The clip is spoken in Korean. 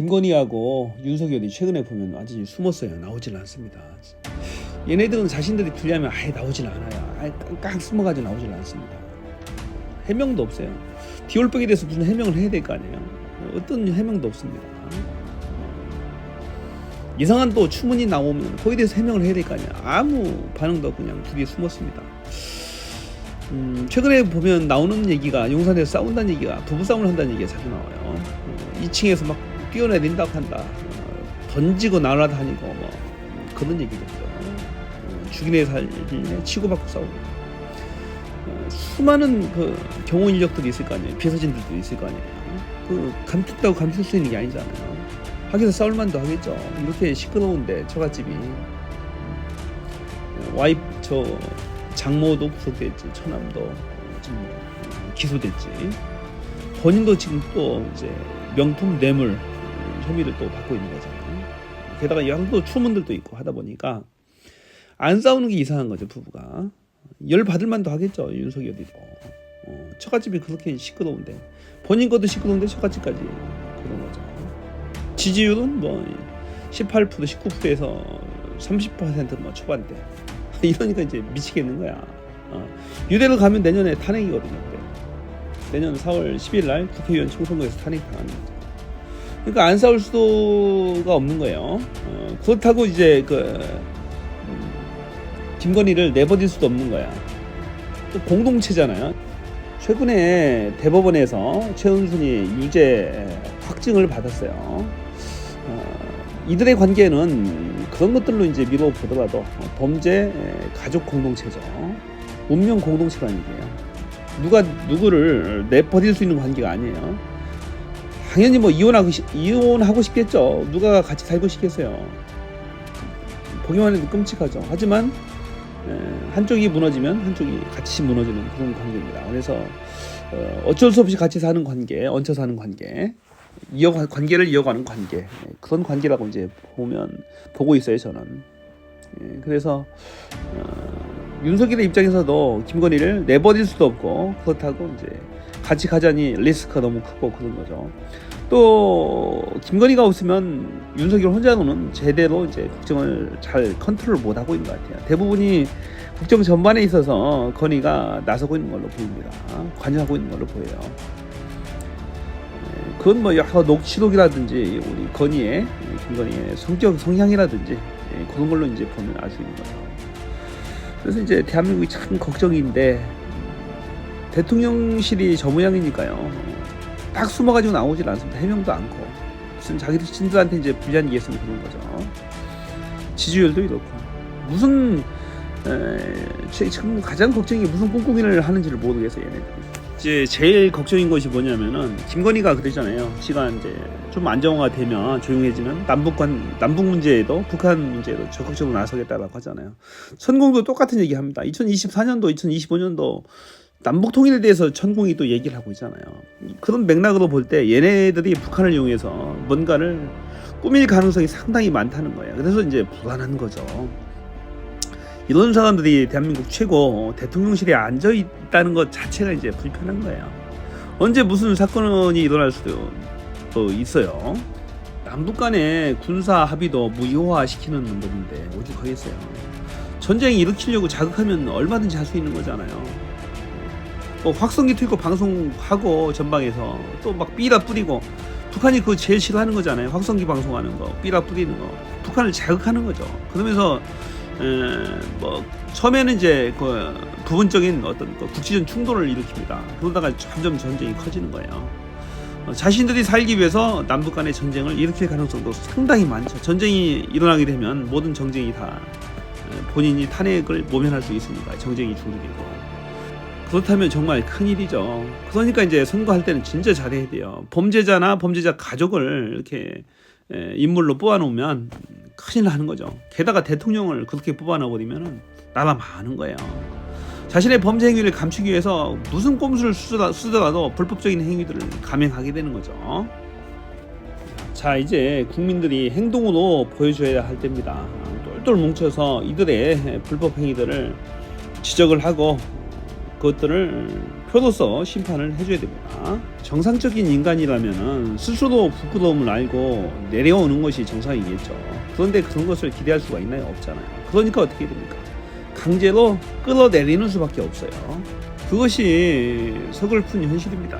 김건희하고 윤석열이 최근에 보면 완전히 숨었어요. 나오질 않습니다. 얘네들은 자신들이 불리하면 아예 나오질 않아요. 아예 깡깡 숨어가지고 나오질 않습니다. 해명도 없어요. 디올백에 대해서 무슨 해명을 해야 될 거 아니에요. 어떤 해명도 없습니다. 이상한 또 추문이 나오면 거기에 대해서 해명을 해야 될 거 아니야. 아무 반응도 없고 그냥 둘이 숨었습니다. 음, 최근에 보면 나오는 얘기가 용산에서 싸운다는 얘기가 부부 싸움을 한다는 얘기가 자주 나와요. 어, 2층에서 막 뛰어내린다고 한다. 어, 던지고 날아다니고 뭐 음, 그런 얘기겠죠. 어, 죽이네 살리네 치고받고 싸우고. 어, 수많은 그 경호 인력들이 있을 거 아니에요. 피해자진들도 있을 거 아니에요. 그 감췄다고 감출 수 있는 게 아니잖아요. 하기서 싸울 만도 하겠죠. 이렇게 시끄러운데 처갓집이 어, 와이프 저 장모도 구속됐지 처남도 지금 기소됐지 본인도 지금 또 이제 명품 뇌물 혐의를 또 받고 있는 거잖아요. 게다가 양도 추문들도 있고 하다 보니까 안 싸우는 게 이상한 거죠 부부가 열 받을 만도 하겠죠 윤석열이도 어, 처갓집이 그렇게 시끄러운데 본인 것도 시끄러운데 처갓집까지 그런 거죠. 지지율은 뭐 18% 19%에서 30%뭐 초반대 이러니까 이제 미치겠는 거야. 어. 유대로 가면 내년에 탄핵이거든요. 내년 4월 10일 날 국회의원 총선거에서 탄핵 당하는 거죠. 그러니까 안 싸울 수가 없는 거예요. 어, 그렇다고 이제 그 음, 김건희를 내버릴 수도 없는 거야. 또 공동체잖아요. 최근에 대법원에서 최은순이 유죄 확증을 받았어요. 어, 이들의 관계는 그런 것들로 이제 미뤄 보더라도 범죄 가족 공동체죠. 운명 공동체라는 얘기예요. 누가 누구를 내버릴 수 있는 관계가 아니에요. 당연히 뭐 이혼하고 싶, 이혼하고 싶겠죠. 누가 같이 살고 싶겠어요. 보기만 해도 끔찍하죠. 하지만 에, 한쪽이 무너지면 한쪽이 같이 무너지는 그런 관계입니다. 그래서 어, 어쩔 수 없이 같이 사는 관계, 얹혀 사는 관계, 이어 관계를 이어가는 관계 예, 그런 관계라고 이제 보면 보고 있어요 저는. 예, 그래서 어, 윤석열의 입장에서도 김건희를 내버릴 수도 없고 그렇다고 이제 같이 가자니 리스크가 너무 크고 그런 거죠. 또 김건희가 없으면 윤석열 혼자로는 제대로 이제 국정을 잘 컨트롤 못 하고 있는 것 같아요. 대부분이 국정 전반에 있어서 건희가 나서고 있는 걸로 보입니다. 관여하고 있는 걸로 보여요. 예, 그건 뭐 여러 녹취록이라든지 우리 건희의 김건희의 성격 성향이라든지 예, 그런 걸로 이제 보면 알 수 있는 거죠. 그래서 이제 대한민국이 참 걱정인데 음, 대통령실이 저 모양이니까요. 딱 숨어가지고 나오질 않습니다. 해명도 않고 무슨 자기들 친들한테 이제 불리한 얘기 했으면 그런 거죠. 지지율도 이렇고 무슨 에, 제- 지금 가장 걱정이 무슨 꿍꿍이를 하는지를 모르겠어요. 얘네들이. 이제 제일 걱정인 것이 뭐냐면은 김건희가 그랬잖아요. 지가 이제 좀 안정화가 되면 조용해지면 남북관 남북 문제에도 북한 문제에도 적극적으로 나서겠다라고 하잖아요. 천공도 똑같은 얘기 합니다. 2024년도, 2025년도 남북 통일에 대해서 천공이 또 얘기를 하고 있잖아요. 그런 맥락으로 볼 때 얘네들이 북한을 이용해서 뭔가를 꾸밀 가능성이 상당히 많다는 거예요. 그래서 이제 불안한 거죠. 이런 사람들이 대한민국 최고 대통령실에 앉아 있다는 것 자체가 이제 불편한 거예요. 언제 무슨 사건이 일어날 수도 또 있어요. 남북 간의 군사 합의도 무효화 시키는 놈들인데 오죽하겠어요. 전쟁 일으키려고 자극하면 얼마든지 할 수 있는 거잖아요. 뭐 확성기 틀고 방송하고 전방에서 또 막 삐라 뿌리고 북한이 그거 제일 싫어하는 거잖아요. 확성기 방송하는 거, 삐라 뿌리는 거. 북한을 자극하는 거죠. 그러면서 에, 뭐 처음에는 이제 그 부분적인 어떤 그 국지전 충돌을 일으킵니다. 그러다가 점점 전쟁이 커지는 거예요. 어, 자신들이 살기 위해서 남북 간의 전쟁을 일으킬 가능성도 상당히 많죠. 전쟁이 일어나게 되면 모든 정쟁이 다 에, 본인이 탄핵을 모면할 수 있으니까 정쟁이 중지되고 그렇다면 정말 큰일이죠. 그러니까 이제 선거할 때는 진짜 잘해야 돼요. 범죄자나 범죄자 가족을 이렇게 에, 인물로 뽑아놓으면 큰일 나는 거죠. 게다가 대통령을 그렇게 뽑아놔버리면 나라 많은 거예요. 자신의 범죄 행위를 감추기 위해서 무슨 꼼수를 쓰더라- 쓰더라도 불법적인 행위들을 감행하게 되는 거죠. 자 이제 국민들이 행동으로 보여줘야 할 때입니다. 똘똘 뭉쳐서 이들의 불법 행위들을 지적을 하고 그것들을 표로서 심판을 해줘야 됩니다. 정상적인 인간이라면 스스로 부끄러움을 알고 내려오는 것이 정상이겠죠. 그런데 그런 것을 기대할 수가 있나요? 없잖아요. 그러니까 어떻게 됩니까? 강제로 끌어내리는 수밖에 없어요. 그것이 서글픈 현실입니다.